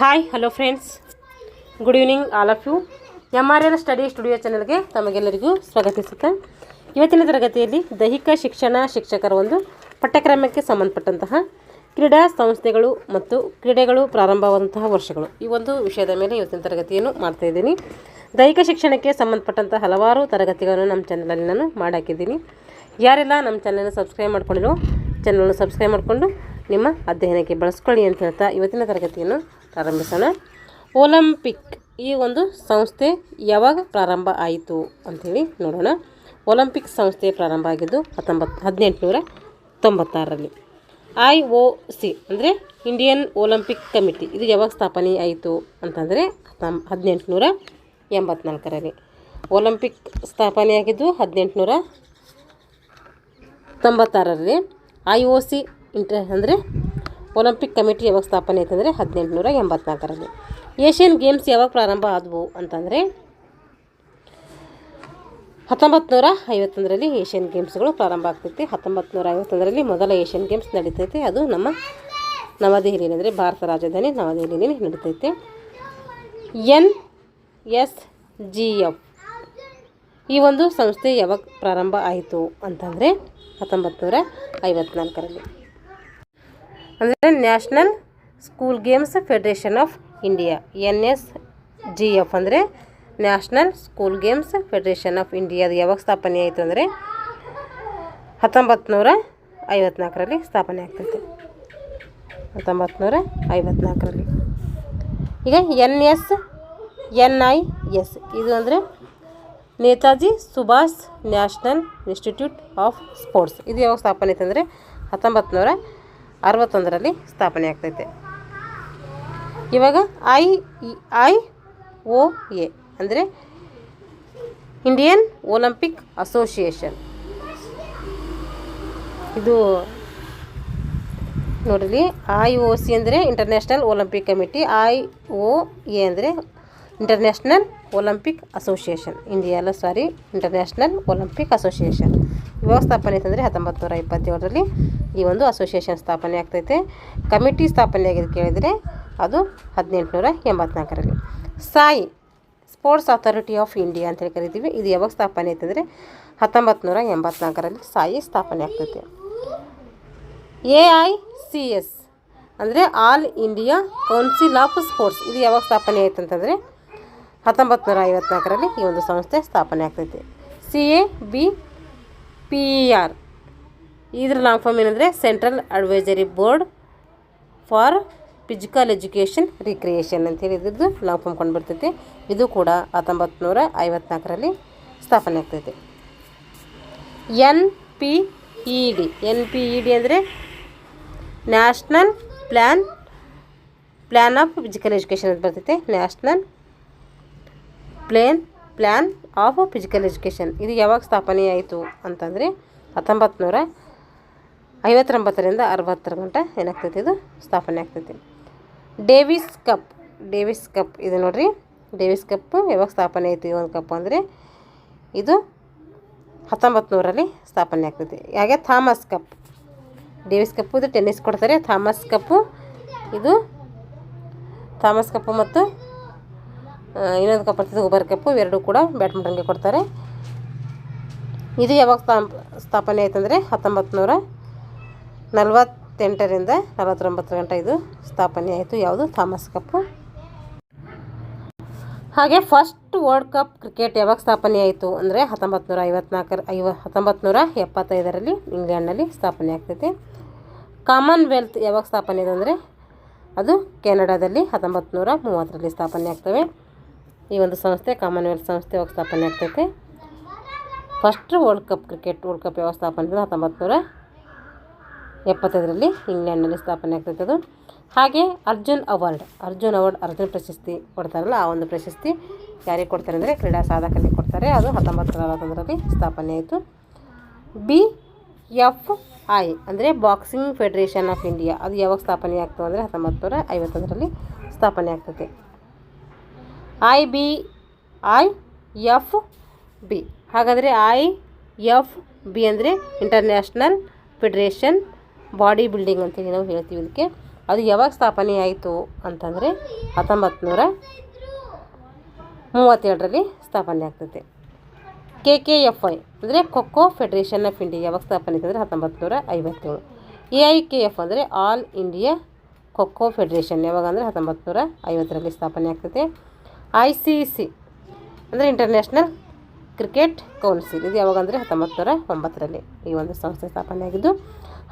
Hi hello friends good evening all of you M R L study studio ಚಾನಲ್ಗೆ ತಮಗೆಲ್ಲರಿಗೂ ಸ್ವಾಗತಿಸುತ್ತೆ. ಇವತ್ತಿನ ತರಗತಿಯಲ್ಲಿ ದೈಹಿಕ ಶಿಕ್ಷಣ ಶಿಕ್ಷಕರ ಒಂದು ಪಠ್ಯಕ್ರಮಕ್ಕೆ ಸಂಬಂಧಪಟ್ಟಂತಹ ಕ್ರೀಡಾ ಸಂಸ್ಥೆಗಳು ಮತ್ತು ಕ್ರೀಡೆಗಳು ಪ್ರಾರಂಭವಾದಂತಹ ವರ್ಷಗಳು. ಈ ಒಂದು ವಿಷಯದ ಮೇಲೆ ಇವತ್ತಿನ ತರಗತಿಯನ್ನು ಮಾಡ್ತಾ ಇದ್ದೀನಿ. ದೈಹಿಕ ಶಿಕ್ಷಣಕ್ಕೆ ಸಂಬಂಧಪಟ್ಟಂಥ ಹಲವಾರು ತರಗತಿಗಳನ್ನು ನಮ್ಮ ಚಾನಲಲ್ಲಿ ನಾನು ಮಾಡಾಕಿದ್ದೀನಿ. ಯಾರೆಲ್ಲ ನಮ್ಮ ಚಾನಲ್ನ ಸಬ್ಸ್ಕ್ರೈಬ್ ಮಾಡ್ಕೊಂಡಿರೋ ಚಾನಲ್ನ ಸಬ್ಸ್ಕ್ರೈಬ್ ಮಾಡಿಕೊಂಡು ನಿಮ್ಮ ಅಧ್ಯಯನಕ್ಕೆ ಬಳಸ್ಕೊಳ್ಳಿ ಅಂತ ಹೇಳ್ತಾ ಇವತ್ತಿನ ತರಗತಿಯನ್ನು ಪ್ರಾರಂಭಿಸೋಣ. ಒಲಂಪಿಕ್ ಈ ಒಂದು ಸಂಸ್ಥೆ ಯಾವಾಗ ಪ್ರಾರಂಭ ಆಯಿತು ಅಂಥೇಳಿ ನೋಡೋಣ. ಒಲಂಪಿಕ್ ಸಂಸ್ಥೆ ಪ್ರಾರಂಭ ಆಗಿದ್ದು ಹತ್ತೊಂಬತ್ತು ಹದಿನೆಂಟುನೂರ ತೊಂಬತ್ತಾರರಲ್ಲಿ. ಐ ಒ ಸಿ ಅಂದರೆ ಇಂಡಿಯನ್ ಒಲಿಂಪಿಕ್ ಕಮಿಟಿ. ಇದು ಯಾವಾಗ ಸ್ಥಾಪನೆ ಆಯಿತು ಅಂತಂದರೆ ಹತ್ತೊಂ, ಹದಿನೆಂಟುನೂರ ಎಂಬತ್ನಾಲ್ಕರಲ್ಲಿ. ಒಲಿಂಪಿಕ್ ಸ್ಥಾಪನೆಯಾಗಿದ್ದು ಹದಿನೆಂಟುನೂರ ತೊಂಬತ್ತಾರರಲ್ಲಿ. ಐ ಒ ಸಿ ಇಂಟ ಅಂದರೆ ಒಲಿಂಪಿಕ್ ಕಮಿಟಿ ಯಾವಾಗ ಸ್ಥಾಪನೆ ಆಯ್ತಂದರೆ ಹದಿನೆಂಟುನೂರ ಎಂಬತ್ನಾಲ್ಕರಲ್ಲಿ. ಏಷ್ಯನ್ ಗೇಮ್ಸ್ ಯಾವಾಗ ಪ್ರಾರಂಭ ಆದವು ಅಂತಂದರೆ ಹತ್ತೊಂಬತ್ತು ನೂರ ಐವತ್ತೊಂದರಲ್ಲಿ ಏಷ್ಯನ್ ಗೇಮ್ಸ್ಗಳು ಪ್ರಾರಂಭ ಆಗ್ತೈತಿ ಹತ್ತೊಂಬತ್ತು ನೂರ ಐವತ್ತೊಂದರಲ್ಲಿ ಮೊದಲ ಏಷ್ಯನ್ ಗೇಮ್ಸ್ ನಡೀತೈತೆ. ಅದು ನಮ್ಮ ನವದೆಹಲಿಯಲ್ಲಿ ಅಂದರೆ ಭಾರತ ರಾಜಧಾನಿ ನವದೆಹಲಿಯಲ್ಲಿ ನಡೀತೈತೆ. ಎನ್ ಎಸ್ ಜಿ ಎಫ್ ಈ ಒಂದು ಸಂಸ್ಥೆ ಯಾವಾಗ ಪ್ರಾರಂಭ ಆಯಿತು ಅಂತಂದರೆ ಹತ್ತೊಂಬತ್ತು ನೂರ ಐವತ್ನಾಲ್ಕರಲ್ಲಿ. ಅಂದರೆ national school games federation of India N S G F ಅಂದರೆ national school games federation of India ಅದು ಯಾವಾಗ ಸ್ಥಾಪನೆ ಆಯಿತು ಅಂದರೆ ಹತ್ತೊಂಬತ್ತು ನೂರ ಐವತ್ನಾಲ್ಕರಲ್ಲಿ ಸ್ಥಾಪನೆ ಆಗ್ತೈತೆ ಹತ್ತೊಂಬತ್ತು ನೂರ ಐವತ್ನಾಲ್ಕರಲ್ಲಿ. ಈಗ N S N I S ಇದು ಅಂದರೆ Netaji Subhash national institute of sports. ಇದು ಯಾವಾಗ ಸ್ಥಾಪನೆ ಆಯ್ತು ಅಂದರೆ ಹತ್ತೊಂಬತ್ತು ನೂರ ಅರವತ್ತೊಂದರಲ್ಲಿ ಸ್ಥಾಪನೆ ಆಗ್ತೈತೆ. ಇವಾಗ ಐ ಐ ಒ ಎ ಅಂದರೆ ಇಂಡಿಯನ್ ಒಲಂಪಿಕ್ ಅಸೋಸಿಯೇಷನ್. ಇದು ನೋಡಿರಿ, ಐ ಒ ಸಿ ಅಂದರೆ international Olympic committee I O A ಅಂದರೆ ಇಂಟರ್ನ್ಯಾಷನಲ್ ಒಲಿಂಪಿಕ್ ಅಸೋಸಿಯೇಷನ್ ಇಂಡಿಯಾ ಅಲ್ಲ ಸಾರಿ ಇಂಟರ್ನ್ಯಾಷನಲ್ ಒಲಿಂಪಿಕ್ ಅಸೋಸಿಯೇಷನ್ ಇವಾಗ ಸ್ಥಾಪನೆ ಅಂತಂದರೆ ಹತ್ತೊಂಬತ್ತು ನೂರ ಇಪ್ಪತ್ತೇಳರಲ್ಲಿ ಈ ಒಂದು ಅಸೋಸಿಯೇಷನ್ ಸ್ಥಾಪನೆ ಆಗ್ತೈತೆ. ಕಮಿಟಿ ಸ್ಥಾಪನೆ ಆಗಿದೆ ಕೇಳಿದರೆ ಅದು ಹದಿನೆಂಟುನೂರ ಎಂಬತ್ನಾಲ್ಕರಲ್ಲಿ. SAI sports authority of India ಅಂತೇಳಿ ಕರಿತೀವಿ. ಇದು ಯಾವಾಗ ಸ್ಥಾಪನೆ ಆಯ್ತಂದರೆ ಹತ್ತೊಂಬತ್ತು ನೂರ ಎಂಬತ್ನಾಲ್ಕರಲ್ಲಿ ಸಾಯಿ ಸ್ಥಾಪನೆ ಆಗ್ತೈತೆ. ಎ ಐ ಸಿ ಎಸ್ ಅಂದರೆ all India council of sports ಇದು ಯಾವಾಗ ಸ್ಥಾಪನೆ ಆಯ್ತು ಅಂತಂದರೆ ಹತ್ತೊಂಬತ್ತು ನೂರ ಐವತ್ನಾಲ್ಕರಲ್ಲಿ ಈ ಒಂದು ಸಂಸ್ಥೆ ಸ್ಥಾಪನೆ ಆಗ್ತೈತಿ. C A B P E R ಇದ್ರ ಲಾಂಗ್ ಫಾರ್ಮ್ ಏನಂದರೆ central advisory board for physical education recreation ಅಂತೇಳಿ ಇದ್ರದ್ದು ಲಾಂಗ್ ಫಾರ್ಮ್ ಕಂಡುಬರ್ತೈತಿ. ಇದು ಕೂಡ ಹತ್ತೊಂಬತ್ತು ನೂರ ಐವತ್ನಾಲ್ಕರಲ್ಲಿ ಸ್ಥಾಪನೆ ಆಗ್ತೈತೆ. N P E D N P E D ಅಂದರೆ national plan plan of physical education ಅಂತ ಬರ್ತೈತೆ. National plane plan of physical education. ಇದು ಯಾವಾಗ ಸ್ಥಾಪನೆ ಆಯಿತು ಅಂತಂದರೆ ಹತ್ತೊಂಬತ್ತು ನೂರ ಐವತ್ತೊಂಬತ್ತರಿಂದ ಅರವತ್ತರ ಗಂಟ ಏನಾಗ್ತೈತಿ ಇದು? ಸ್ಥಾಪನೆ ಆಗ್ತೈತಿ. ಡೇವಿಸ್ ಕಪ್ ಡೇವಿಸ್ ಕಪ್ ಇದು ನೋಡಿರಿ. ಡೇವಿಸ್ ಕಪ್ ಯಾವಾಗ ಸ್ಥಾಪನೆ ಆಯಿತು? ಈ ಒಂದು ಕಪ್ ಅಂದರೆ ಇದು ಹತ್ತೊಂಬತ್ತು ನೂರಲ್ಲಿ ಸ್ಥಾಪನೆ ಆಗ್ತೈತಿ. ಹಾಗೆ ಥಾಮಸ್ ಕಪ್, ಡೇವಿಸ್ ಕಪ್ಪು ಇದು ಟೆನ್ನಿಸ್ ಕೊಡ್ತಾರೆ. ಥಾಮಸ್ ಕಪ್ಪು ಇದು ಥಾಮಸ್ ಕಪ್ಪು ಮತ್ತು ಇನ್ನೊಂದು ಕಪ್ ಬರ್ತದೆ ಉಬರ್ ಕಪ್ಪು, ಇವೆರಡೂ ಕೂಡ ಬ್ಯಾಡ್ಮಿಂಟನ್ಗೆ ಕೊಡ್ತಾರೆ. ಇದು ಯಾವಾಗ ಸ್ಥಾಪ ಸ್ಥಾಪನೆ ಆಯ್ತಂದರೆ ಹತ್ತೊಂಬತ್ತು ನೂರ ನಲವತ್ತೆಂಟರಿಂದ ನಲವತ್ತೊಂಬತ್ತು ಗಂಟೆ ಇದು ಸ್ಥಾಪನೆ ಆಯಿತು, ಯಾವುದು ಥಾಮಸ್ ಕಪ್ಪು. ಹಾಗೆ ಫಸ್ಟ್ ವರ್ಲ್ಡ್ ಕಪ್ ಕ್ರಿಕೆಟ್ ಯಾವಾಗ ಸ್ಥಾಪನೆ ಆಯಿತು ಅಂದರೆ ಹತ್ತೊಂಬತ್ತು ನೂರ ಐವತ್ನಾಲ್ಕರ, ಐವ ಹತ್ತೊಂಬತ್ತು ನೂರ ಎಪ್ಪತ್ತೈದರಲ್ಲಿ ಇಂಗ್ಲೆಂಡ್ನಲ್ಲಿ ಸ್ಥಾಪನೆ ಆಗ್ತೈತೆ. ಕಾಮನ್ವೆಲ್ತ್ ಯಾವಾಗ ಸ್ಥಾಪನೆ ಇದೆ ಅಂದರೆ ಅದು ಕೆನಡಾದಲ್ಲಿ ಹತ್ತೊಂಬತ್ತು ನೂರ ಮೂವತ್ತರಲ್ಲಿ ಸ್ಥಾಪನೆ ಆಗ್ತವೆ. ಈ ಒಂದು ಸಂಸ್ಥೆ ಕಾಮನ್ವೆಲ್ತ್ ಸಂಸ್ಥೆ ಯಾವಾಗ ಸ್ಥಾಪನೆ ಆಗ್ತೈತೆ. First world cup cricket world cup ವ್ಯವಸ್ಥಾಪನೆ ಹತ್ತೊಂಬತ್ತು ನೂರ ಎಪ್ಪತ್ತೈದರಲ್ಲಿ ಇಂಗ್ಲೆಂಡ್ನಲ್ಲಿ ಸ್ಥಾಪನೆ ಆಗ್ತೈತೆ ಅದು. ಹಾಗೆ ಅರ್ಜುನ್ ಅವಾರ್ಡ್ ಅರ್ಜುನ್ ಅವಾರ್ಡ್ ಅರ್ಜುನ್ ಪ್ರಶಸ್ತಿ ಕೊಡ್ತಾರಲ್ಲ, ಆ ಒಂದು ಪ್ರಶಸ್ತಿ ಯಾರಿಗೆ ಕೊಡ್ತಾರೆ ಅಂದರೆ ಕ್ರೀಡಾ ಸಾಧಕರಿಗೆ ಕೊಡ್ತಾರೆ. ಅದು ಹತ್ತೊಂಬತ್ತು ನೂರ ಸ್ಥಾಪನೆ ಆಯಿತು. ಬಿ ಎಫ್ ಐ ಅಂದರೆ ಬಾಕ್ಸಿಂಗ್ ಫೆಡರೇಷನ್ ಆಫ್ ಇಂಡಿಯಾ ಅದು ಯಾವಾಗ ಸ್ಥಾಪನೆ ಆಗ್ತದೆ ಅಂದರೆ ಹತ್ತೊಂಬತ್ತು ನೂರ ಐವತ್ತೊಂದರಲ್ಲಿ ಸ್ಥಾಪನೆ ಆಗ್ತದೆ I B I F B ಹಾಗಾದರೆ ಐ ಎಫ್ ಬಿ ಅಂದರೆ ಇಂಟರ್ನ್ಯಾಷನಲ್ ಫೆಡರೇಷನ್ ಬಾಡಿ ಬಿಲ್ಡಿಂಗ್ ಅಂತೇಳಿ ನಾವು ಹೇಳ್ತೀವಿ ಇದಕ್ಕೆ. ಅದು ಯಾವಾಗ ಸ್ಥಾಪನೆ ಆಯಿತು ಅಂತಂದರೆ ಹತ್ತೊಂಬತ್ತು ನೂರ ಮೂವತ್ತೇಳರಲ್ಲಿ ಸ್ಥಾಪನೆ ಆಗ್ತದೆ. ಕೆ ಕೆ ಎಫ್ ಐ ಅಂದರೆ ಖೋಖೋ ಫೆಡರೇಷನ್ ಆಫ್ ಇಂಡಿಯಾ ಯಾವಾಗ ಸ್ಥಾಪನೆ ಅಂದರೆ ಹತ್ತೊಂಬತ್ತು ನೂರ ಐವತ್ತೇಳು. ಎ ಐ ಕೆ ಎಫ್ ಅಂದರೆ ಆಲ್ ಇಂಡಿಯಾ ಖೋಖೋ ಫೆಡರೇಷನ್ ಯಾವಾಗ ಅಂದರೆ ಹತ್ತೊಂಬತ್ತು ನೂರ ಐವತ್ತರಲ್ಲಿ ಸ್ಥಾಪನೆ ಆಗ್ತೈತೆ ಐ ಸಿ ಸಿ ಅಂದರೆ ಇಂಟರ್ನ್ಯಾಷನಲ್ ಕ್ರಿಕೆಟ್ ಕೌನ್ಸಿಲ್ ಇದು ಯಾವಾಗ ಅಂದರೆ ಹತ್ತೊಂಬತ್ತು ನೂರ ಒಂಬತ್ತರಲ್ಲಿ ಈ ಒಂದು ಸಂಸ್ಥೆ ಸ್ಥಾಪನೆ ಆಗಿದ್ದು.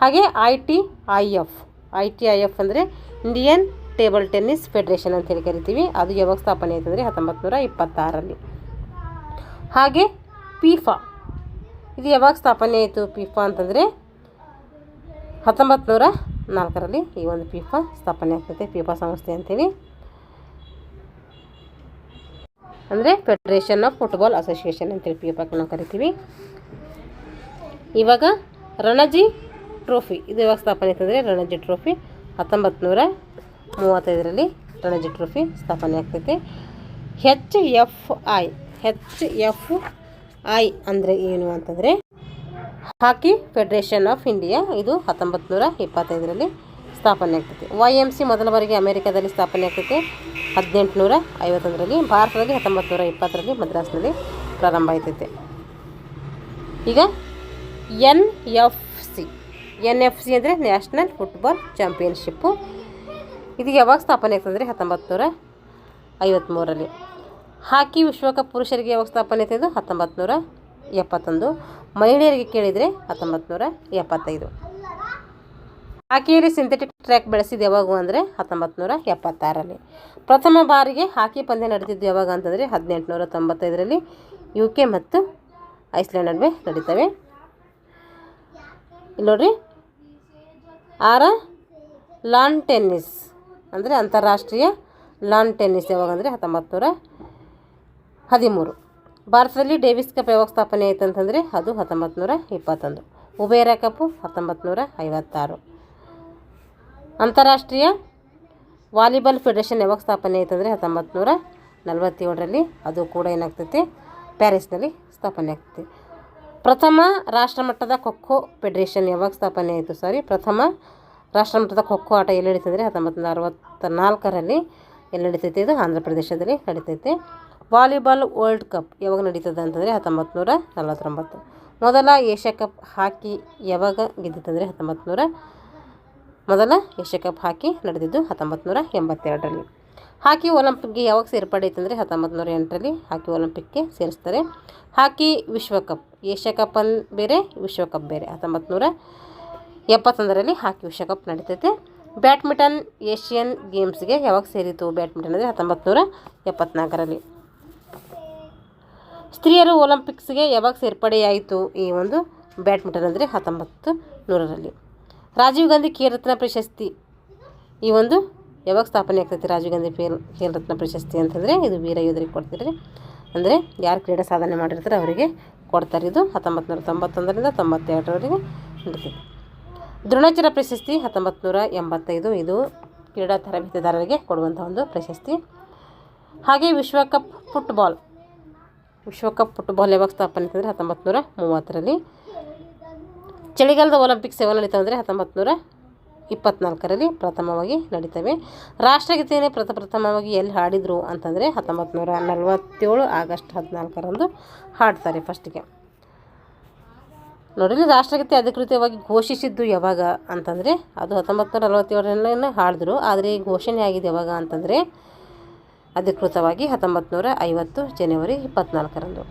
ಹಾಗೆ I T I F. I T I F ಅಂದರೆ ಇಂಡಿಯನ್ ಟೇಬಲ್ ಟೆನ್ನಿಸ್ ಫೆಡರೇಷನ್ ಅಂತ ಹೇಳಿ ಕರಿತೀವಿ. ಅದು ಯಾವಾಗ ಸ್ಥಾಪನೆ ಆಯ್ತು ಅಂದರೆ ಹತ್ತೊಂಬತ್ತು ನೂರ ಇಪ್ಪತ್ತಾರರಲ್ಲಿ. ಹಾಗೆ ಪಿಫಾ ಇದು ಯಾವಾಗ ಸ್ಥಾಪನೆ ಆಯಿತು ಪಿಫಾ ಅಂತಂದರೆ ಹತ್ತೊಂಬತ್ತು ನೂರ ನಾಲ್ಕರಲ್ಲಿ ಈ ಒಂದು ಪಿಫಾ ಸ್ಥಾಪನೆ ಆಗ್ತದೆ ಪಿಫಾ ಸಂಸ್ಥೆ ಅಂತೇಳಿ. ಅಂದರೆ ಫೆಡರೇಷನ್ ಆಫ್ ಫುಟ್ಬಾಲ್ ಅಸೋಸಿಯೇಷನ್ ಅಂತೇಳಿ ಪೀಫಾಕ್ಕೆ ನಾವು ಕರಿತೀವಿ. ಇವಾಗ ರಣಜಿ ಟ್ರೋಫಿ ಇದು ಯಾವಾಗ ಸ್ಥಾಪನೆ ಆಯ್ತು ಅಂದರೆ ರಣಜಿ ಟ್ರೋಫಿ ಹತ್ತೊಂಬತ್ತು ನೂರ ಮೂವತ್ತೈದರಲ್ಲಿ ರಣಜಿ ಟ್ರೋಫಿ ಸ್ಥಾಪನೆ ಆಗ್ತೈತೆ. H F I H F I ಅಂದರೆ ಏನು ಅಂತಂದರೆ ಹಾಕಿ ಫೆಡರೇಷನ್ ಆಫ್ ಇಂಡಿಯಾ ಇದು ಹತ್ತೊಂಬತ್ತು ನೂರ ಇಪ್ಪತ್ತೈದರಲ್ಲಿ ಸ್ಥಾಪನೆ ಆಗ್ತೈತೆ. ವೈ ಎಂ ಸಿ ಮೊದಲ ಬಾರಿಗೆ ಅಮೇರಿಕಾದಲ್ಲಿ ಸ್ಥಾಪನೆ ಆಗ್ತೈತೆ. ಹದಿನೆಂಟುನೂರ ಐವತ್ತೊಂದರಲ್ಲಿ, ಭಾರತದಲ್ಲಿ ಹತ್ತೊಂಬತ್ತು ನೂರ ಇಪ್ಪತ್ತರಲ್ಲಿ ಮದ್ರಾಸ್ನಲ್ಲಿ ಪ್ರಾರಂಭ ಆಯ್ತೈತೆ. ಈಗ N F C. N F C ಅಂದರೆ ನ್ಯಾಷನಲ್ ಫುಟ್ಬಾಲ್ ಚಾಂಪಿಯನ್ಶಿಪ್ಪು ಇದು ಯಾವಾಗ ಸ್ಥಾಪನೆ ಆಗ್ತಂದರೆ ಹತ್ತೊಂಬತ್ತು ನೂರ ಐವತ್ತ್ಮೂರರಲ್ಲಿ ಹಾಕಿ ವಿಶ್ವಕಪ್ ಪುರುಷರಿಗೆ ಯಾವಾಗ ಸ್ಥಾಪನೆ ಆಯ್ತು ಇದು ಹತ್ತೊಂಬತ್ತು ನೂರ ಎಪ್ಪತ್ತೊಂದು. ಮಹಿಳೆಯರಿಗೆ ಕೇಳಿದರೆ ಹತ್ತೊಂಬತ್ತು ನೂರ ಎಪ್ಪತ್ತೈದು. ಹಾಕಿಯಲ್ಲಿ ಸಿಂಥೆಟಿಕ್ ಟ್ರ್ಯಾಕ್ ಬೆಳೆಸಿದ್ದು ಯಾವಾಗ ಅಂದರೆ ಹತ್ತೊಂಬತ್ತು ನೂರ ಎಪ್ಪತ್ತಾರರಲ್ಲಿ. ಪ್ರಥಮ ಬಾರಿಗೆ ಹಾಕಿ ಪಂದ್ಯ ನಡೆದಿದ್ದು ಯಾವಾಗ ಅಂತಂದರೆ ಹದಿನೆಂಟು ನೂರ ತೊಂಬತ್ತೈದರಲ್ಲಿ ಯು ಕೆ ಮತ್ತು ಐಸ್ಲ್ಯಾಂಡ್ ನಡುವೆ ನಡೀತವೆ. ಇಲ್ಲಿ ನೋಡ್ರಿ, ಆರ ಲಾನ್ ಟೆನ್ನಿಸ್ ಅಂದರೆ ಅಂತಾರಾಷ್ಟ್ರೀಯ ಲಾನ್ ಟೆನ್ನಿಸ್ ಯಾವಾಗ ಅಂದರೆ ಹತ್ತೊಂಬತ್ತು ನೂರ ಹದಿಮೂರು. ಭಾರತದಲ್ಲಿ ಡೇವಿಸ್ ಕಪ್ ಯಾವಾಗ ಸ್ಥಾಪನೆ ಆಯ್ತು ಅಂತಂದರೆ ಅದು ಹತ್ತೊಂಬತ್ತು ನೂರ ಇಪ್ಪತ್ತೊಂದು. ಉಬೇರ ಕಪ್ಪು ಹತ್ತೊಂಬತ್ತು ನೂರ ಐವತ್ತಾರು. ಅಂತಾರಾಷ್ಟ್ರೀಯ ವಾಲಿಬಾಲ್ ಫೆಡರೇಷನ್ ಯಾವಾಗ ಸ್ಥಾಪನೆ ಆಯ್ತು ಅಂದರೆ ಹತ್ತೊಂಬತ್ತು ನೂರ ನಲವತ್ತೇಳರಲ್ಲಿ ಅದು ಕೂಡ ಏನಾಗ್ತೈತಿ? ಪ್ಯಾರಿಸ್ನಲ್ಲಿ ಸ್ಥಾಪನೆ ಆಗ್ತೈತಿ. ಪ್ರಥಮ ರಾಷ್ಟ್ರಮಟ್ಟದ ಖೋಖೋ ಫೆಡರೇಷನ್ ಯಾವಾಗ ಸ್ಥಾಪನೆ ಆಯಿತು ಸಾರಿ? ಪ್ರಥಮ ರಾಷ್ಟ್ರಮಟ್ಟದ ಖೋಖೋ ಆಟ ಎಲ್ಲಿ ನಡೀತಂದರೆ ಹತ್ತೊಂಬತ್ತು ನೂರ ಅರವತ್ತ ನಾಲ್ಕರಲ್ಲಿ ಎಲ್ಲಿ ನಡೀತೈತೆ ಇದು ಆಂಧ್ರ ಪ್ರದೇಶದಲ್ಲಿ ನಡೀತೈತೆ. ವಾಲಿಬಾಲ್ ವರ್ಲ್ಡ್ ಕಪ್ ಯಾವಾಗ ನಡೀತದೆ ಅಂತಂದರೆ ಹತ್ತೊಂಬತ್ತು ನೂರ ನಲವತ್ತೊಂಬತ್ತು. ಮೊದಲ ಏಷ್ಯಾ ಕಪ್ ಹಾಕಿ ಯಾವಾಗ ಗೆದ್ದಿತ್ತಂದರೆ ಹತ್ತೊಂಬತ್ತು ನೂರ ಮೊದಲ ಏಷ್ಯಾ ಕಪ್ ಹಾಕಿ ನಡೆದಿದ್ದು ಹತ್ತೊಂಬತ್ತು ನೂರ ಎಂಬತ್ತೆರಡರಲ್ಲಿ. ಹಾಕಿ ಒಲಿಂಪಿಕ್ಗೆ ಯಾವಾಗ ಸೇರ್ಪಡೆ ಐತಂದರೆ ಹತ್ತೊಂಬತ್ತು ನೂರ ಎಂಟರಲ್ಲಿ ಹಾಕಿ ಒಲಿಂಪಿಕ್ಗೆ ಸೇರಿಸ್ತಾರೆ. ಹಾಕಿ ವಿಶ್ವಕಪ್ ಏಷ್ಯಾ ಕಪ್ ಅನ್ ಬೇರೆ ವಿಶ್ವಕಪ್ ಬೇರೆ. ಹತ್ತೊಂಬತ್ತು ನೂರ ಎಪ್ಪತ್ತೊಂದರಲ್ಲಿ ಹಾಕಿ ವಿಶ್ವಕಪ್ ನಡೀತೈತೆ. ಬ್ಯಾಡ್ಮಿಂಟನ್ ಏಷ್ಯನ್ ಗೇಮ್ಸ್ಗೆ ಯಾವಾಗ ಸೇರಿತು ಬ್ಯಾಡ್ಮಿಂಟನ್ ಅಂದರೆ ಹತ್ತೊಂಬತ್ತು ನೂರ ಎಪ್ಪತ್ನಾಲ್ಕರಲ್ಲಿ. ಸ್ತ್ರೀಯರು ಒಲಿಂಪಿಕ್ಸ್ಗೆ ಯಾವಾಗ ಸೇರ್ಪಡೆಯಾಯಿತು ಈ ಒಂದು ಬ್ಯಾಡ್ಮಿಂಟನ್ ಅಂದರೆ ಹತ್ತೊಂಬತ್ತು ನೂರರಲ್ಲಿ ರಾಜೀವ್ ಗಾಂಧಿ ಖೇಲ್ ರತ್ನ ಪ್ರಶಸ್ತಿ. ಈ ಒಂದು ಯಾವಾಗ ಸ್ಥಾಪನೆ ಆಗ್ತೈತಿ ರಾಜೀವ್ ಗಾಂಧಿ ಖೇಲ್ ಖೇಲ್ ರತ್ನ ಪ್ರಶಸ್ತಿ ಅಂತಂದರೆ ಇದು ವೀರ ಯೋಧರಿಗೆ ಕೊಡ್ತೀರಿ. ಅಂದರೆ ಯಾರು ಕ್ರೀಡಾ ಸಾಧನೆ ಮಾಡಿರ್ತಾರೆ ಅವರಿಗೆ ಕೊಡ್ತಾರೆ. ಇದು ಹತ್ತೊಂಬತ್ತು ನೂರ ತೊಂಬತ್ತೊಂದರಿಂದ ತೊಂಬತ್ತೆರಡರವರೆಗೆ ನಡೀತೈತಿ. ದ್ರೋಣಾಚಾರ್ಯ ಪ್ರಶಸ್ತಿ ಹತ್ತೊಂಬತ್ತು ನೂರ ಎಂಬತ್ತೈದು. ಇದು ಕ್ರೀಡಾ ತರಬೇತಿದಾರರಿಗೆ ಕೊಡುವಂಥ ಒಂದು ಪ್ರಶಸ್ತಿ. ಹಾಗೆ ವಿಶ್ವಕಪ್ ಫುಟ್ಬಾಲ್. ವಿಶ್ವಕಪ್ ಫುಟ್ಬಾಲ್ ಯಾವಾಗ ಸ್ಥಾಪನೆ ಅಂತಂದರೆ ಹತ್ತೊಂಬತ್ತು ನೂರ ಮೂವತ್ತರಲ್ಲಿ. ಚಳಿಗಾಲದ ಒಲಿಂಪಿಕ್ಸ್ ಯಾವಾಗ ನಡೀತಾವೆ ಅಂದರೆ ಹತ್ತೊಂಬತ್ತು ನೂರ ಇಪ್ಪತ್ನಾಲ್ಕರಲ್ಲಿ ಪ್ರಥಮವಾಗಿ ನಡೀತವೆ. ರಾಷ್ಟ್ರಗೀತೆಯನ್ನು ಪ್ರಥಮವಾಗಿ ಎಲ್ಲಿ ಹಾಡಿದರು ಅಂತಂದರೆ ಹತ್ತೊಂಬತ್ತು ನೂರ ನಲವತ್ತೇಳು ಆಗಸ್ಟ್ ಹದಿನಾಲ್ಕರಂದು ಹಾಡ್ತಾರೆ ಫಸ್ಟಿಗೆ. ನೋಡಿರಿ, ರಾಷ್ಟ್ರಗೀತೆ ಅಧಿಕೃತವಾಗಿ ಘೋಷಿಸಿದ್ದು ಯಾವಾಗ ಅಂತಂದರೆ ಅದು ಹತ್ತೊಂಬತ್ತು ನೂರ ನಲವತ್ತೇಳರಲ್ಲೇ ಹಾಡಿದ್ರು, ಆದರೆ ಈ ಘೋಷಣೆ ಆಗಿದೆ ಯಾವಾಗ ಅಂತಂದರೆ ಅಧಿಕೃತವಾಗಿ ಹತ್ತೊಂಬತ್ತು ನೂರ ಐವತ್ತು ಜನವರಿ ಇಪ್ಪತ್ನಾಲ್ಕರಂದು.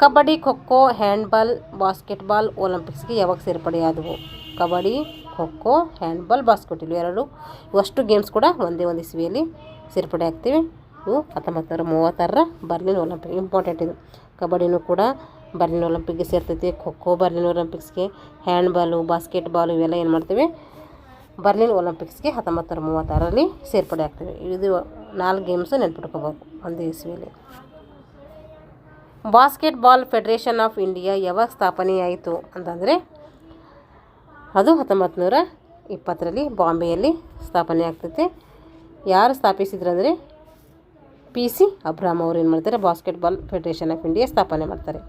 ಕಬಡ್ಡಿ, ಖೋಖೋ, ಹ್ಯಾಂಡ್ಬಾಲ್, ಬಾಸ್ಕೆಟ್ಬಾಲ್, ಒಲಂಪಿಕ್ಸ್ಗೆ ಯಾವಾಗ ಸೇರ್ಪಡೆಯಾದವು? ಕಬಡ್ಡಿ, ಖೋಖೋ, ಹ್ಯಾಂಡ್ಬಾಲ್ ಬಾಸ್ಕೆಟ್ ಇವು ಎರಡು, ಇವಷ್ಟು ಗೇಮ್ಸ್ ಕೂಡ ಒಂದೇ ಒಂದು ಇಸ್ವಿಯಲ್ಲಿ ಸೇರ್ಪಡೆ ಆಗ್ತೀವಿ. ಇವು ಹತ್ತೊಂಬತ್ತು ಮೂವತ್ತಾರರ ಬರ್ಲಿನ್ ಒಲಿಂಪಿಕ್ ಇಂಪಾರ್ಟೆಂಟ್ ಇದು. ಕಬಡ್ಡಿನೂ ಕೂಡ ಬರ್ಲಿನ್ ಒಲಿಂಪಿಕ್ಗೆ ಸೇರ್ತೈತಿ. ಖೋಖೋ ಬರ್ಲಿನ್ ಒಲಿಂಪಿಕ್ಸ್ಗೆ, ಹ್ಯಾಂಡ್ಬಾಲು, ಬಾಸ್ಕೆಟ್ಬಾಲ್ ಇವೆಲ್ಲ ಏನು ಮಾಡ್ತೀವಿ? ಬರ್ಲಿನ್ ಒಲಿಂಪಿಕ್ಸ್ಗೆ ಹತ್ತೊಂಬತ್ತು ನೂರ ಮೂವತ್ತಾರರಲ್ಲಿ ಸೇರ್ಪಡೆ ಆಗ್ತೀವಿ. ಇದು ನಾಲ್ಕು ಗೇಮ್ಸು ನೆನ್ಪಿಟ್ಕೋಬೇಕು ಒಂದೇ ಇಸ್ವಿಯಲ್ಲಿ ಬಾಸ್ಕೆಟ್ಬಾಲ್ ಫೆಡರೇಷನ್ ಆಫ್ ಇಂಡಿಯಾ ಯಾವಾಗ ಸ್ಥಾಪನೆಯಾಯಿತು ಅಂತಂದರೆ ಅದು ಹತ್ತೊಂಬತ್ತು ನೂರ ಇಪ್ಪತ್ತರಲ್ಲಿ ಬಾಂಬೆಯಲ್ಲಿ ಸ್ಥಾಪನೆ ಆಗ್ತೈತೆ. ಯಾರು ಸ್ಥಾಪಿಸಿದ್ರು ಅಂದರೆ ಪಿ ಸಿ ಅಬ್ರಾಮ್ ಅವರು ಏನು ಮಾಡ್ತಾರೆ? ಬಾಸ್ಕೆಟ್ಬಾಲ್ ಫೆಡರೇಷನ್ ಆಫ್ ಇಂಡಿಯಾ ಸ್ಥಾಪನೆ ಮಾಡ್ತಾರೆ.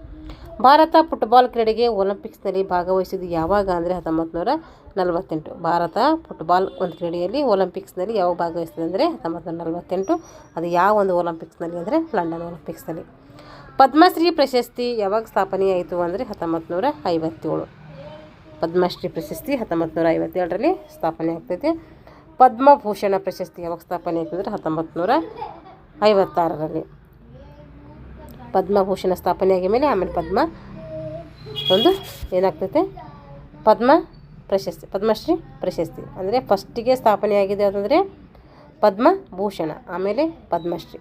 ಭಾರತ ಫುಟ್ಬಾಲ್ ಕ್ರೀಡೆಗೆ ಒಲಿಂಪಿಕ್ಸ್ನಲ್ಲಿ ಭಾಗವಹಿಸಿದ್ದು ಯಾವಾಗ ಅಂದರೆ ಹತ್ತೊಂಬತ್ತು ನೂರ ನಲವತ್ತೆಂಟು. ಭಾರತ ಫುಟ್ಬಾಲ್ ಒಂದು ಕ್ರೀಡೆಯಲ್ಲಿ ಒಲಿಂಪಿಕ್ಸ್ನಲ್ಲಿ ಯಾವಾಗ ಭಾಗವಹಿಸ್ತದೆ ಅಂದರೆ ಹತ್ತೊಂಬತ್ತು ನೂರ ನಲವತ್ತೆಂಟು. ಅದು ಯಾವ ಒಂದು ಒಲಿಂಪಿಕ್ಸ್ನಲ್ಲಿ ಅಂದರೆ ಲಂಡನ್ ಒಲಿಂಪಿಕ್ಸ್ನಲ್ಲಿ ಪದ್ಮಶ್ರೀ ಪ್ರಶಸ್ತಿ ಯಾವಾಗ ಸ್ಥಾಪನೆಯಾಯಿತು ಅಂದರೆ ಹತ್ತೊಂಬತ್ತು ನೂರ ಐವತ್ತೇಳು. ಪದ್ಮಶ್ರೀ ಪ್ರಶಸ್ತಿ ಹತ್ತೊಂಬತ್ತು ನೂರ ಐವತ್ತೇಳರಲ್ಲಿ ಸ್ಥಾಪನೆ ಆಗ್ತೈತಿ. ಪದ್ಮಭೂಷಣ ಪ್ರಶಸ್ತಿ ಯಾವಾಗ ಸ್ಥಾಪನೆ ಆಯ್ತು ಅಂದರೆ ಹತ್ತೊಂಬತ್ತು ನೂರ ಐವತ್ತಾರರಲ್ಲಿ. ಪದ್ಮಭೂಷಣ ಸ್ಥಾಪನೆ ಆಗಿದ ಮೇಲೆ ಆಮೇಲೆ ಪದ್ಮ ಒಂದು ಏನಾಗ್ತೈತೆ? ಪದ್ಮ ಪ್ರಶಸ್ತಿ, ಪದ್ಮಶ್ರೀ ಪ್ರಶಸ್ತಿ. ಅಂದರೆ ಫಸ್ಟಿಗೆ ಸ್ಥಾಪನೆ ಆಗಿದೆ ಅಂತಂದರೆ ಪದ್ಮಭೂಷಣ, ಆಮೇಲೆ ಪದ್ಮಶ್ರೀ.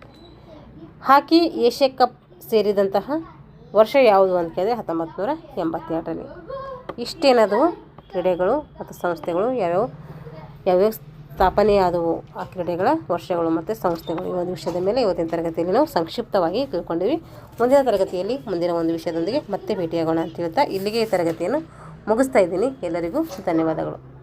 ಹಾಕಿ ಏಷ್ಯಾ ಕಪ್ ಸೇರಿದಂತಹ ವರ್ಷ ಯಾವುದು ಅಂತ ಕೇಳಿದ್ರೆ ಹತ್ತೊಂಬತ್ತು ನೂರ ಎಂಬತ್ತೆರಡರಲ್ಲಿ ಇಷ್ಟೇನದು ಕ್ರೀಡೆಗಳು ಮತ್ತು ಸಂಸ್ಥೆಗಳು? ಯಾವ್ಯಾವ ಯಾವ್ಯಾವ ಸ್ಥಾಪನೆ ಆದವು ಆ ಕ್ರೀಡೆಗಳ ವರ್ಷಗಳು ಮತ್ತು ಸಂಸ್ಥೆಗಳು? ಈ ಒಂದು ವಿಷಯದ ಮೇಲೆ ಇವತ್ತಿನ ತರಗತಿಯಲ್ಲಿ ನಾವು ಸಂಕ್ಷಿಪ್ತವಾಗಿ ತಿಳ್ಕೊಂಡಿವಿ. ಮುಂದಿನ ತರಗತಿಯಲ್ಲಿ ಮುಂದಿನ ಒಂದು ವಿಷಯದೊಂದಿಗೆ ಮತ್ತೆ ಭೇಟಿಯಾಗೋಣ ಅಂತ ಹೇಳ್ತಾ ಇಲ್ಲಿಗೆ ಈ ತರಗತಿಯನ್ನು ಮುಗಿಸ್ತಾ ಇದ್ದೀನಿ. ಎಲ್ಲರಿಗೂ ಧನ್ಯವಾದಗಳು.